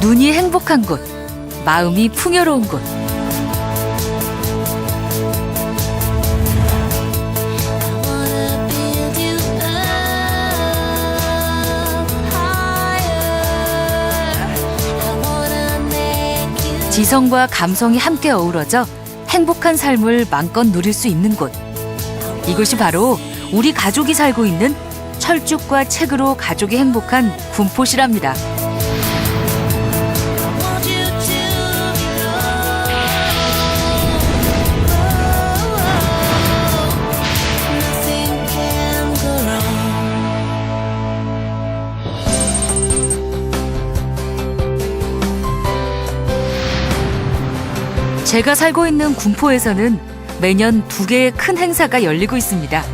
눈이 행복한 곳, 마음이 풍요로운 곳. 지성과 감성이 함께 어우러져 행복한 삶을 마음껏 누릴 수 있는 곳. 이곳이 바로 우리 가족이 살고 있는 철쭉과 책으로 가족이 행복한 군포시랍니다. 제가 살고 있는 군포에서는 매년 두 개의 큰 행사가 열리고 있습니다.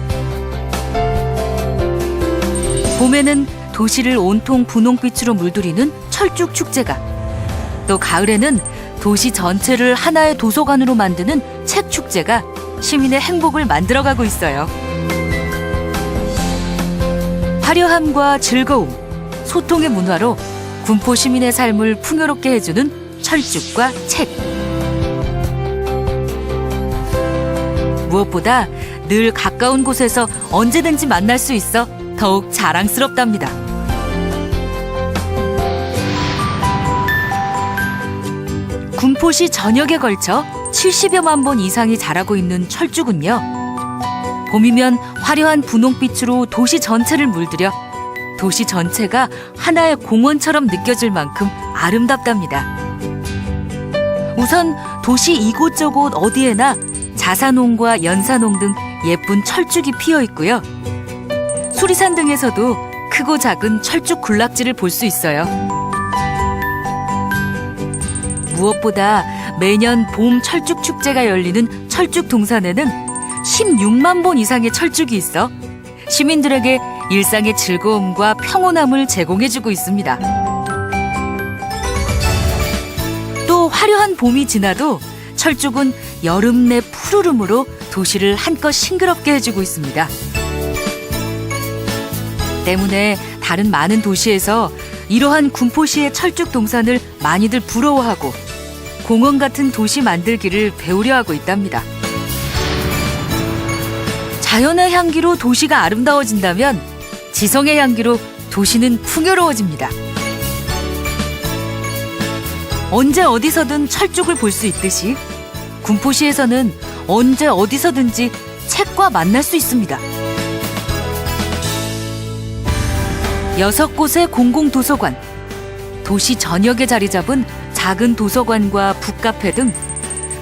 봄에는 도시를 온통 분홍빛으로 물들이는 철쭉 축제가, 또 가을에는 도시 전체를 하나의 도서관으로 만드는 책 축제가 시민의 행복을 만들어가고 있어요. 화려함과 즐거움, 소통의 문화로 군포 시민의 삶을 풍요롭게 해주는 철쭉과 책. 무엇보다 늘 가까운 곳에서 언제든지 만날 수 있어 더욱 자랑스럽답니다. 군포시 전역에 걸쳐 70여만 본 이상이 자라고 있는 철쭉은요. 봄이면 화려한 분홍빛으로 도시 전체를 물들여 도시 전체가 하나의 공원처럼 느껴질 만큼 아름답답니다. 우선 도시 이곳저곳 어디에나 자산홍과 연산홍 등 예쁜 철쭉이 피어 있고요. 수리산 등에서도 크고 작은 철쭉 군락지를 볼 수 있어요. 무엇보다 매년 봄 철쭉 축제가 열리는 철쭉 동산에는 16만 본 이상의 철쭉이 있어 시민들에게 일상의 즐거움과 평온함을 제공해주고 있습니다. 또 화려한 봄이 지나도 철쭉은 여름 내 푸르름으로 도시를 한껏 싱그럽게 해주고 있습니다. 때문에 다른 많은 도시에서 이러한 군포시의 철쭉 동산을 많이들 부러워하고 공원 같은 도시 만들기를 배우려 하고 있답니다. 자연의 향기로 도시가 아름다워진다면 지성의 향기로 도시는 풍요로워집니다. 언제 어디서든 철쭉을 볼 수 있듯이 군포시에서는 언제 어디서든지 책과 만날 수 있습니다. 여섯 곳의 공공도서관, 도시 전역에 자리 잡은 작은 도서관과 북카페 등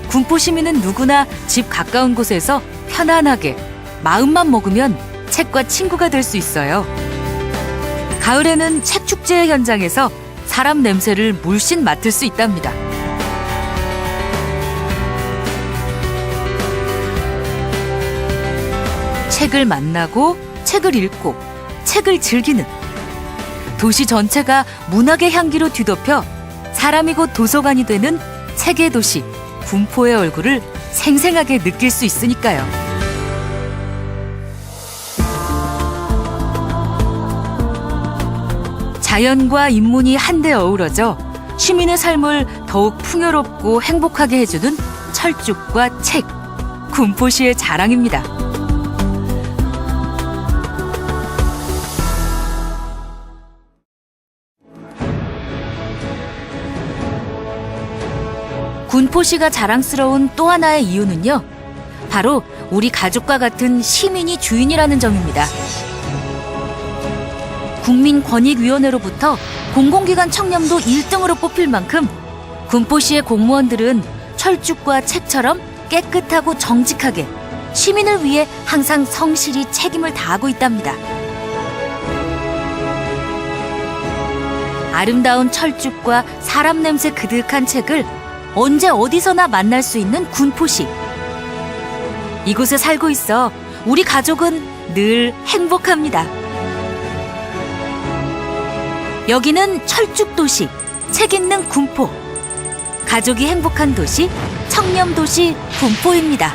군포 시민은 누구나 집 가까운 곳에서 편안하게 마음만 먹으면 책과 친구가 될 수 있어요. 가을에는 책 축제의 현장에서 사람 냄새를 물씬 맡을 수 있답니다. 책을 만나고 책을 읽고 책을 즐기는 도시 전체가 문학의 향기로 뒤덮여 사람이 곧 도서관이 되는 책의 도시 군포의 얼굴을 생생하게 느낄 수 있으니까요. 자연과 인문이 한데 어우러져 시민의 삶을 더욱 풍요롭고 행복하게 해주는 철쭉과 책, 군포시의 자랑입니다. 군포시가 자랑스러운 또 하나의 이유는요. 바로 우리 가족과 같은 시민이 주인이라는 점입니다. 국민권익위원회로부터 공공기관 청렴도 1등으로 뽑힐 만큼 군포시의 공무원들은 철쭉과 책처럼 깨끗하고 정직하게 시민을 위해 항상 성실히 책임을 다하고 있답니다. 아름다운 철쭉과 사람 냄새 그득한 책을 언제 어디서나 만날 수 있는 군포시. 이곳에 살고 있어 우리 가족은 늘 행복합니다. 여기는 철쭉 도시, 책 있는 군포. 가족이 행복한 도시, 청렴 도시 군포입니다.